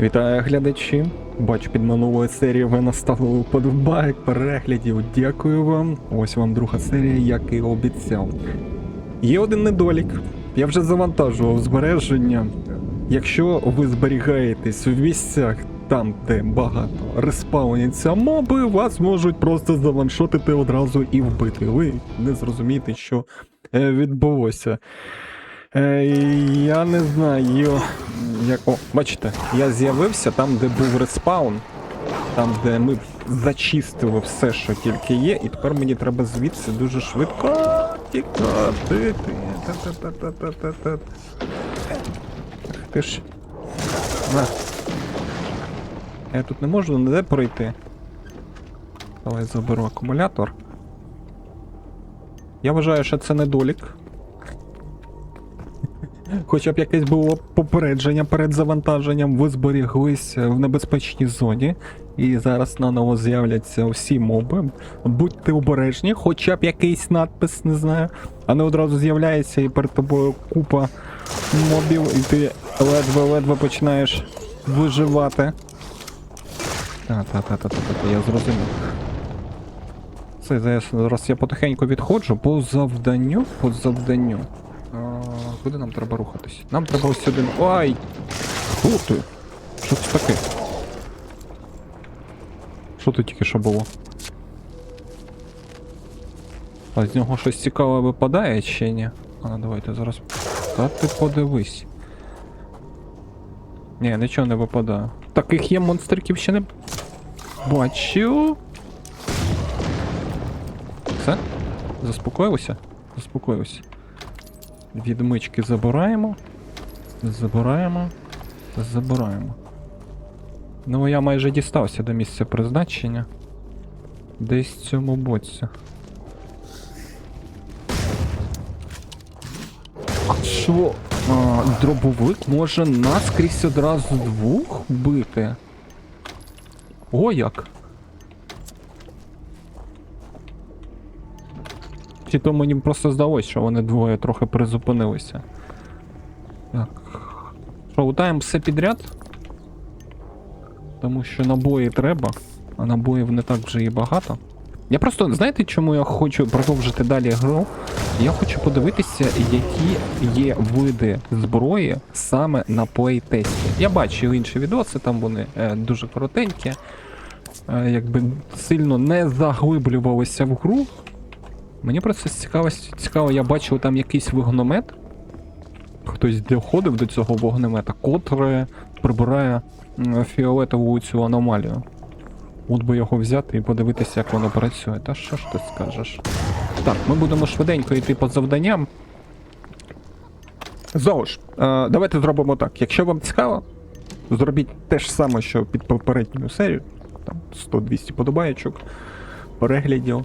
Вітаю глядачі. Бачу під минулою серією ви наставили подобайк переглядів. Дякую вам. Ось вам друга серія, як і обіцяв. Є один недолік. Я вже завантажував збереження. Якщо ви зберігаєтесь у місцях, там, де багато респауняться моби, вас можуть просто заваншотити одразу і вбити. Ви не зрозумієте, що е, відбулося. Е, я не знаю. Як... О, бачите, я з'явився там, де був респаун. Там, де ми зачистили все, що тільки є, і тепер мені треба звідси дуже швидко тікати. Ти ж. На. Я тут не можу ніде пройти. Давай заберу акумулятор. Я вважаю, що це недолік. Хоча б якесь було попередження перед завантаженням, ви зберіглися в небезпечній зоні, і зараз наново з'являться всі моби. Будьте обережні, хоча б якийсь надпис, не знаю. А не одразу з'являється і перед тобою купа мобів, і ти ледве-ледве починаєш виживати. Та-та-та-та-та-та, я зрозумів. Це зараз я потихеньку відходжу по завданню, по завданню. Куди нам треба рухатись? Нам треба ось сюди. Ай! Ух ти! Що це таке? Що тут тільки що було? А з нього щось цікаве випадає чи ні? А ну давайте зараз. Та ти подивись. Ні, нічого не випадає. Таких є монстриків ще не бачу. Все? Заспокоїлося? Заспокоїлося. Відмички забираємо. Забираємо. Забираємо. Ну, я майже дістався до місця призначення. Десь в цьому боці. А що? А, дробовик може наскрізь одразу двох бити? О, як? Чи то мені просто здалось, що вони двоє трохи призупинилися. Так. Що, все підряд? Тому що набої треба, а набоїв не так вже і багато. Я просто, знаєте, чому я хочу продовжити далі гру? Я хочу подивитися, які є види зброї саме на плейтесті. Я бачив інші відоси, там вони е, дуже коротенькі. Е, якби сильно не заглиблювалися в гру. Мені просто цікаво, цікаво, я бачив там якийсь вогнемет. Хтось доходив до цього вогнемета, котре прибирає фіолетову цю аномалію. От би його взяти і подивитися, як воно працює. Та що ж ти скажеш? Так, ми будемо швиденько йти по завданням. Знову ж, е, давайте зробимо так. Якщо вам цікаво, зробіть те ж саме, що під попередньою серією. Там 100-200 подобаєчок, переглядів.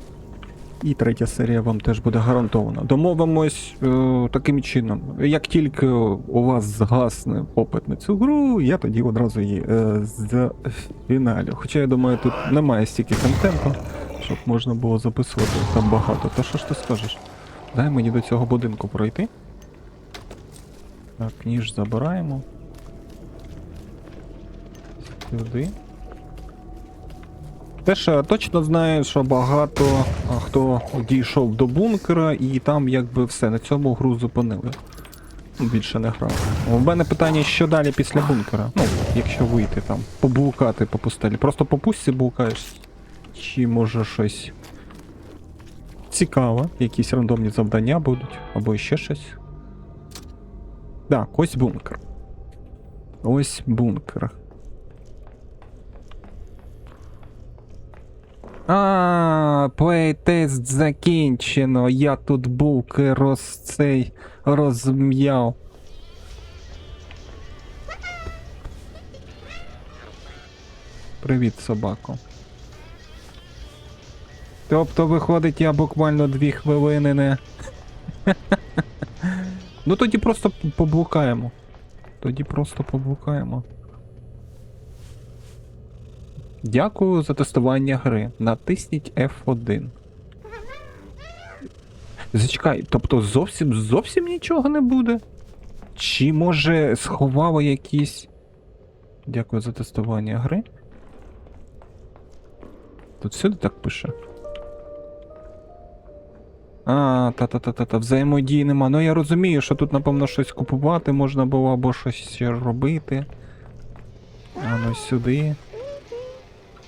І третя серія вам теж буде гарантована. Домовимось е, таким чином. Як тільки у вас згасне попит на цю гру, я тоді одразу її е, зафіналю. Хоча я думаю, тут немає стільки контенту, щоб можна було записувати там багато. Та що ж ти скажеш? Дай мені до цього будинку пройти. Так, ніж забираємо. Сюди. Теж точно знаю, що багато хто дійшов до бункера і там якби все, на цьому гру зупинили. Більше не грав. У мене питання, що далі після бункера? Ну, якщо вийти там, поблукати по пустелі. Просто по пустці блукаєш. Чи може щось цікаве, якісь рандомні завдання будуть, або ще щось. Так, ось бункер. Ось бункер. А, плейтест закінчено. Я тут булки роз цей розм'яв. Привіт, собако. Тобто, виходить, я буквально дві хвилини не. ну тоді просто поблукаємо. Тоді просто поблукаємо. Дякую за тестування гри. Натисніть F1. Зачекай, тобто зовсім зовсім нічого не буде? Чи може сховало якісь Дякую за тестування гри. Тут всюди так пише. А, та-та-та-та-та, взаємодії нема. Ну я розумію, що тут, напевно, щось купувати можна було або щось робити. А ну сюди.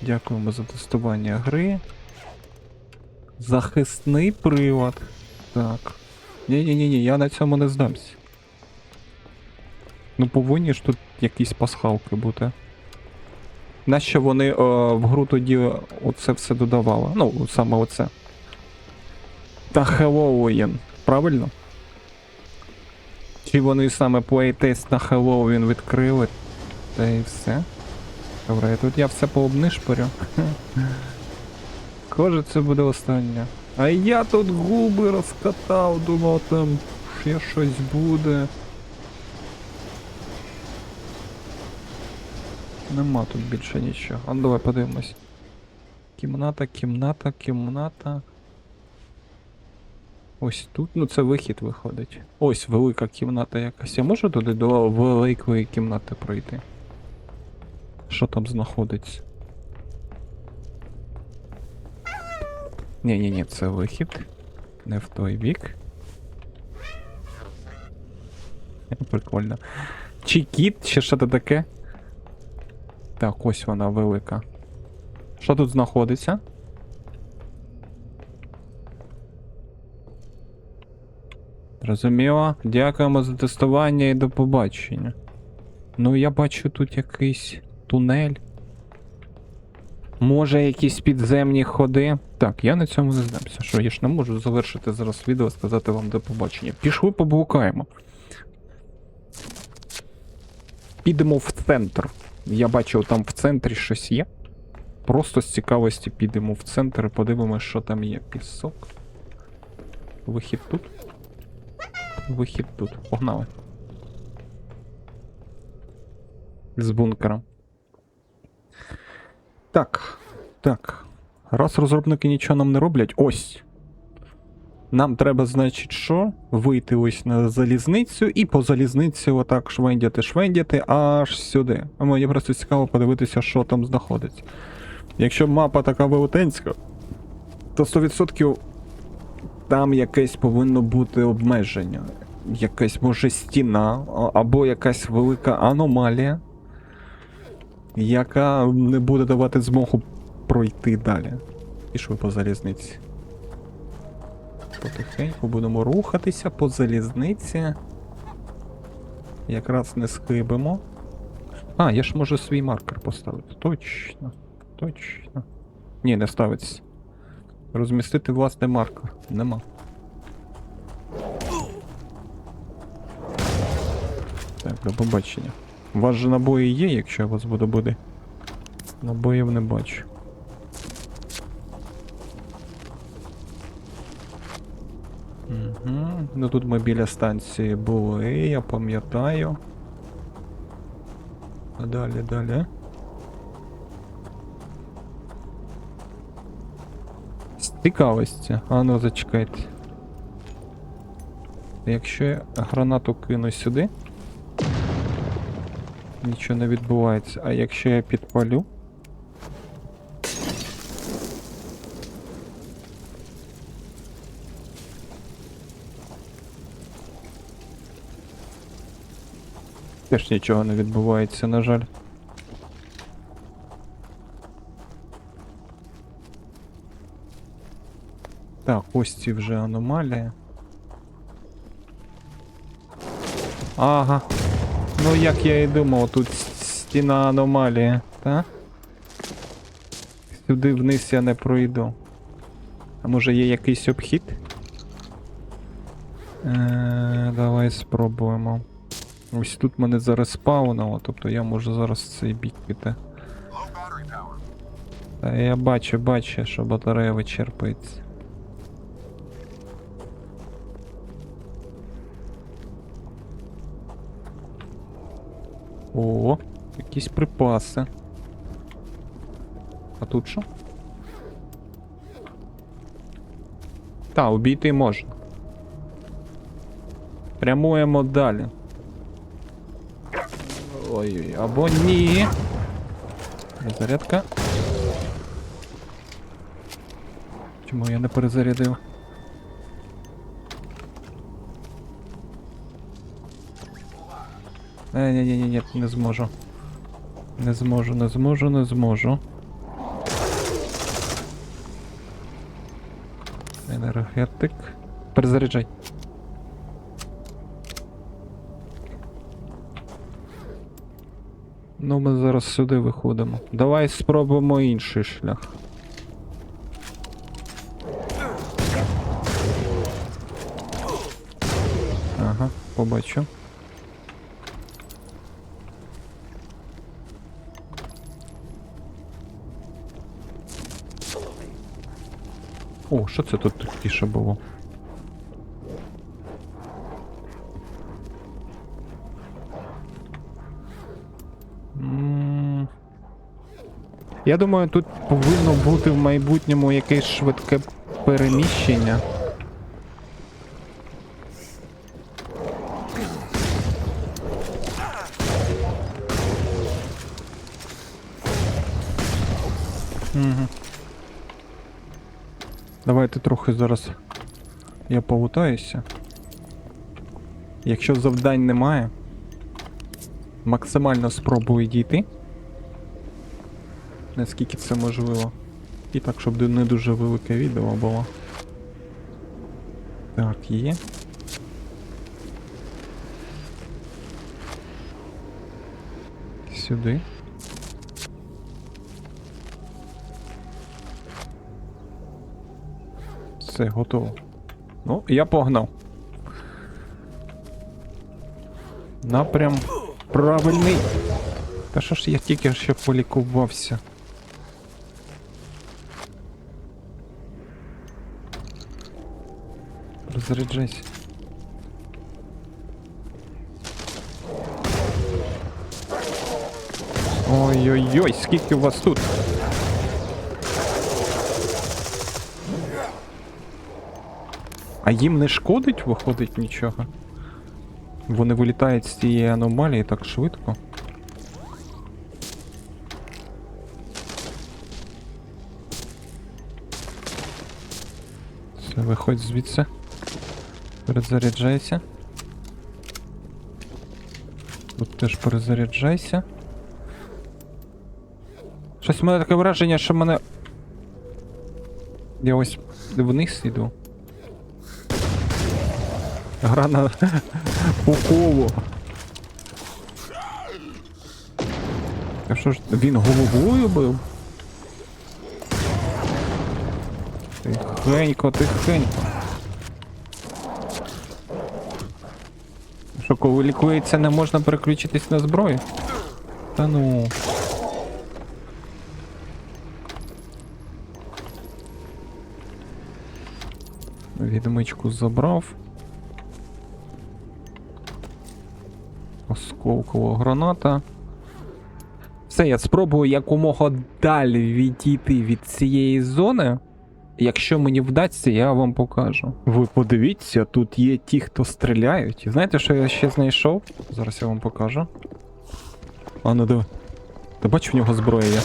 Дякуємо за тестування гри. Захисний привод. Так. Ні-ні-ні, я на цьому не здамся. Ну повинні ж тут якісь пасхалки бути. Нащо вони е, в гру тоді оце все додавали? Ну, саме оце. Та Хеллоуін, правильно? Чи вони саме плейтест на Хеллоуін відкрили? Та і все. Добре, і тут я все пообнишпорю. Коже, це буде останнє. А я тут губи розкатав, думав там ще щось буде. Нема тут більше нічого. А давай подивимось. Кімната, кімната, кімната. Ось тут, ну це вихід виходить. Ось велика кімната якась. Я можу туди до великої кімнати пройти? Що там знаходиться? Ні, ні, ні, це вихід. Не в той бік. Прикольно. Чи кіт, чи що то таке? Так, ось вона велика. Що тут знаходиться? Зрозуміло. Дякуємо за тестування і до побачення. Ну, я бачу тут якийсь тунель. Може, якісь підземні ходи. Так, я на цьому не здамся. Що я ж не можу завершити зараз відео, сказати вам до побачення. Пішли поблукаємо. Підемо в центр. Я бачив, там в центрі щось є. Просто з цікавості підемо в центр і подивимось, що там є. Пісок. Вихід тут. Вихід тут. Погнали. З бункера. Так. Так. Раз розробники нічого нам не роблять. Ось. Нам треба, значить, що? Вийти ось на залізницю і по залізниці отак швендяти, швендяти аж сюди. А Мені просто цікаво подивитися, що там знаходиться. Якщо мапа така велетенська, то 100% там якесь повинно бути обмеження. Якась може стіна, або якась велика аномалія, яка не буде давати змогу пройти далі. Пішли по залізниці. Потихеньку будемо рухатися по залізниці. Якраз не схибимо. А, я ж можу свій маркер поставити. Точно. Точно. Ні, не ставиться. Розмістити власний маркер. Нема. Так, до побачення. У вас же набої є, якщо у вас буде буде. Набоїв не бачу. Угу. Ну тут ми біля станції були, я пам'ятаю. А далі, далі. З цікавості. А ну зачекайте. Якщо я гранату кину сюди. Нічого не відбувається. А якщо я підпалю. Теж нічого не відбувається, на жаль. Так, ось ці вже аномалії. Ага. Ну як я і думав, тут стіна аномалії, та? Сюди вниз я не пройду. А може є якийсь обхід? Е, давай спробуємо. Ось тут мене зараз спаунило, тобто я можу зараз цей бік піти. Та я бачу, бачу, що батарея вичерпується. О, якісь припаси. А тут що? Та, обійти можна. Прямуємо далі. Ой, або ні. Зарядка. Чому я не перезарядив? Е, ні, ні, ні, ні, не зможу. Не зможу, не зможу, не зможу. Енергетик. Перезаряджай. Ну, ми зараз сюди виходимо. Давай спробуємо інший шлях. Ага, побачу. О, що це тут таке було? Я думаю, тут повинно бути в майбутньому якесь швидке переміщення. Давайте трохи зараз я полутаюся. Якщо завдань немає, максимально спробую дійти. Наскільки це можливо. І так, щоб не дуже велике відео було. Так, є. Сюди. Все, готово. Ну, я погнав. Напрям правильний. Та що ж я тільки ще полікувався. Розряджайся. Ой-ой-ой, скільки у вас тут? А їм не шкодить, виходить нічого. Вони вилітають з цієї аномалії так швидко. Все, виходь звідси. Перезаряджайся. Тут теж перезаряджайся. Щось у мене таке враження, що мене. Я ось вниз іду. Гра на по колу. А що ж, він головою бив? Тихенько, тихенько. Що, коли лікується, не можна переключитись на зброю? Та ну. Відмичку забрав. Осколкова граната. Все, я спробую якомога далі відійти від цієї зони. Якщо мені вдасться, я вам покажу. Ви подивіться, тут є ті, хто стріляють. Знаєте, що я ще знайшов? Зараз я вам покажу. А ну диви. Ти бачиш, в нього зброя є.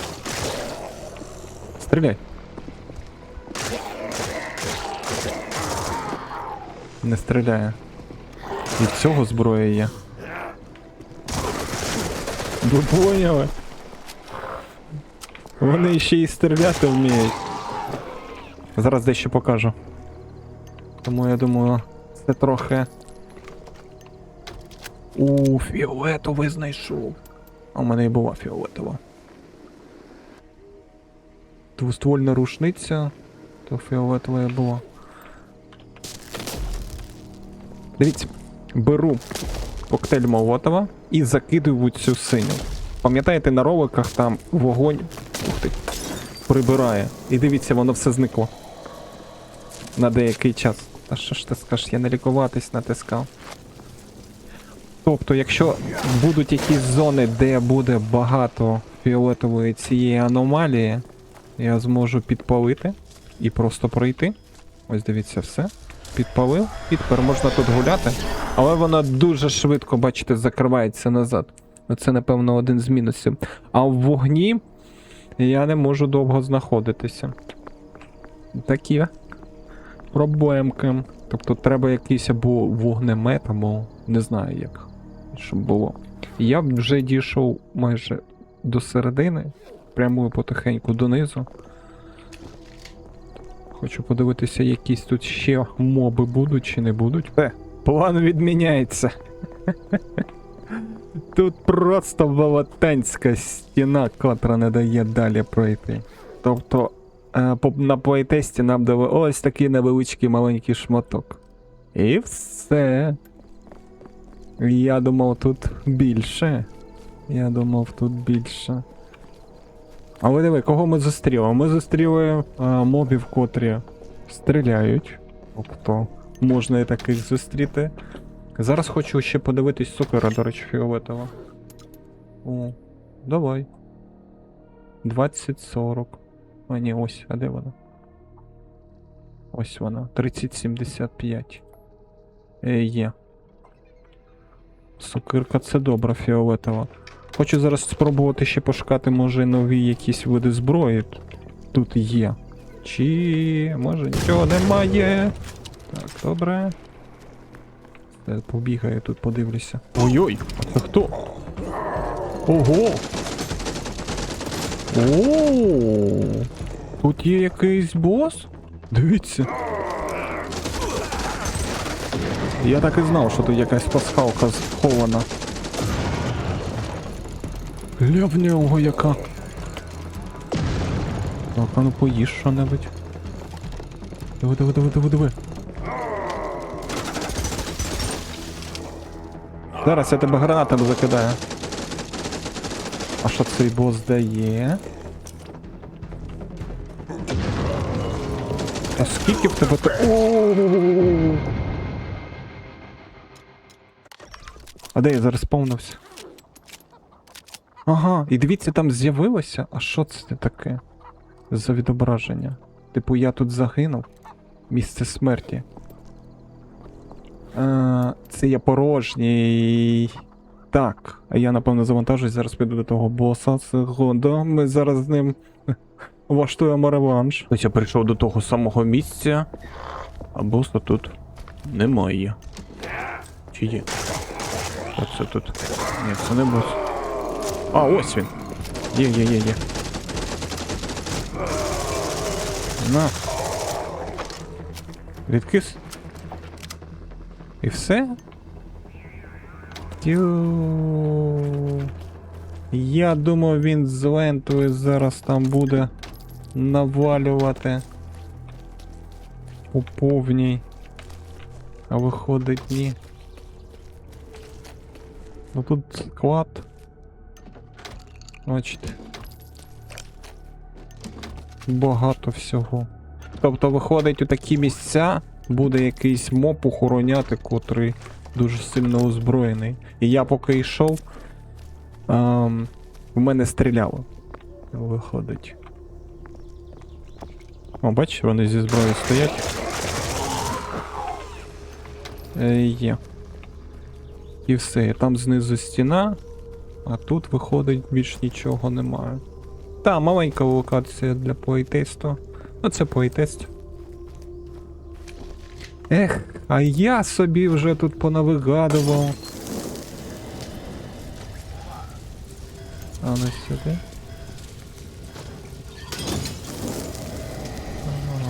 Стріляй. Не стріляє. Від цього зброя є. Ви поняли? Вони ще й стріляти вміють. Зараз дещо покажу. Тому я думаю, це трохи. У фіолетовий знайшов. А в мене і була фіолетова. Двоствольна рушниця, то фіолетова і була. Дивіться, беру коктейль Молотова і закидую цю синю. Пам'ятаєте, на роликах там вогонь ух ти, прибирає. І дивіться, воно все зникло. На деякий час. Та що ж ти скажеш, я не лікуватись натискав. Тобто, якщо будуть якісь зони, де буде багато фіолетової цієї аномалії, я зможу підпалити і просто пройти. Ось дивіться все. Підпалив, і тепер можна тут гуляти. Але вона дуже швидко, бачите, закривається назад. Це, напевно, один з мінусів. А в вогні я не можу довго знаходитися. Такі проблемки. Тобто треба якийсь або вогнемет, або не знаю як, щоб було. Я вже дійшов майже до середини, прямую потихеньку донизу. Хочу подивитися, якісь тут ще моби будуть чи не будуть. Е, план відміняється. Тут просто велетенська стіна, котра не дає далі пройти. Тобто е, на плейтесті нам дали ось такий невеличкий маленький шматок. І все. Я думав тут більше. Я думав тут більше. Але диви, кого ми зустріли? Ми зустріли е, мобів, котрі стріляють. Тобто можна і таких зустріти. Зараз хочу ще подивитись сокира, до речі, фіолетова. О, давай. 20-40. А ні, ось, а де вона? Ось вона. 3075. Е, є. Сокирка це добра фіолетова. Хочу зараз спробувати ще пошукати, може, нові якісь види зброї тут є. Чи може нічого немає. Так, добре. Побігаю тут, подивлюся. Ой-ой, а це хто? Ого! О! Тут є якийсь бос? Дивіться. Я так і знав, що тут якась пасхалка схована. Гля в нього яка. Так, а ну поїж що-небудь. Диви, диви, диви, диви, диви. Зараз я тебе гранатами закидаю. А що цей бос дає? А скільки в тебе то. А де я зараз сповнився? Ага, і дивіться, там з'явилося. А що це таке? За відображення? Типу, я тут загинув. Місце смерті. А, це я порожній. Так, а я напевно завантажусь, зараз піду до того боса. Секунду, ми зараз з ним влаштуємо реванш. Ось я прийшов до того самого місця, а боса тут немає. Чи є? Оце тут. Ні, це не бос. А, ось він. Є, є, є, є. На. Відкис. І все? Тю. Я думав, він з лентою зараз там буде навалювати. У повній. А виходить ні. Ну тут склад. Бачите. Багато всього. Тобто виходить у такі місця буде якийсь моб охороняти, котрий дуже сильно озброєний. І я поки йшов, ем, в мене стріляло. Виходить. О, бачиш, вони зі зброєю стоять. Е, є. І все, там знизу стіна, а тут виходить більш нічого немає. Та, маленька локація для плейтесту. Ну це плейтест. Ех, а я собі вже тут понавигадував. А ну сюди.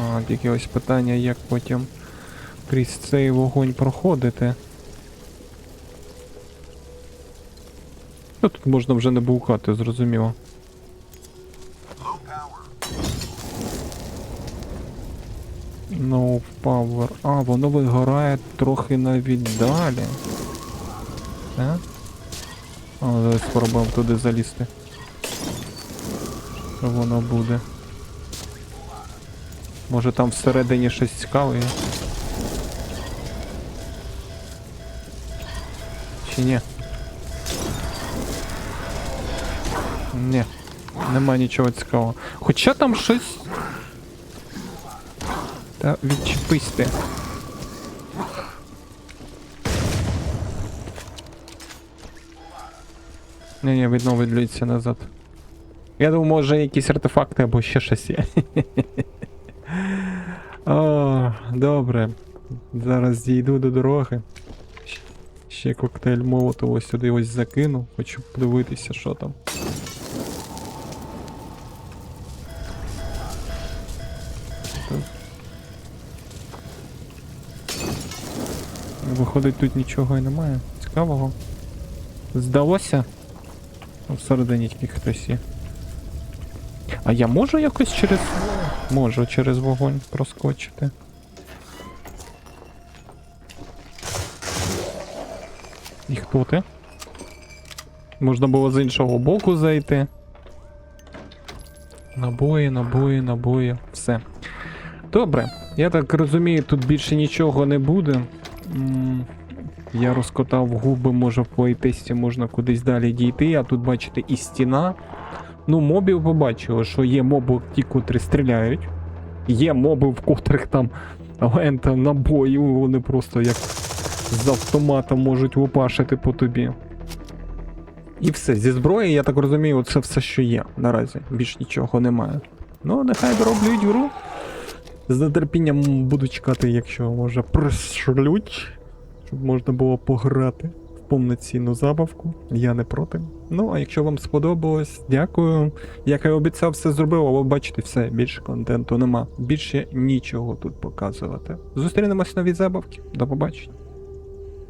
А, тільки ось питання, як потім крізь цей вогонь проходити. Ну тут можна вже не блукати, зрозуміло. No power. А, воно вигорає трохи навіть далі. Так? А, зараз спробуємо туди залізти. Що воно буде? Може там всередині щось цікаве? Чи ні? Ні, нема нічого цікавого. Хоча там щось. Та відчепись ти. Ні, ні, відновлюється назад. Я думаю, може якісь артефакти або ще щось є. О, добре. Зараз дійду до дороги. Ще коктейль Молотова сюди ось закину. Хочу подивитися, що там. Виходить, тут нічого і немає. Цікавого. Здалося? Ну, Всередині тільки хтось є. А я можу якось через. Можу через вогонь проскочити. І хто ти? Можна було з іншого боку зайти. Набої, набої, набої. Все. Добре. Я так розумію, тут більше нічого не буде. Я розкотав губи, може в плейтесті можна кудись далі дійти, а тут бачите і стіна. Ну, мобів побачили, що є моби, ті, котрі стріляють. Є моби, в котрих там лента набої, вони просто як з автомата можуть лупашити по тобі. І все, зі зброї, я так розумію, це все, що є наразі. Більш нічого немає. Ну, нехай дороблюють гру. З нетерпінням буду чекати, якщо може пришлють, щоб можна було пограти в повноцінну забавку. Я не проти. Ну, а якщо вам сподобалось, дякую. Як я обіцяв, все зробив, але бачите, все, більше контенту нема. Більше нічого тут показувати. Зустрінемось в новій забавки. До побачення.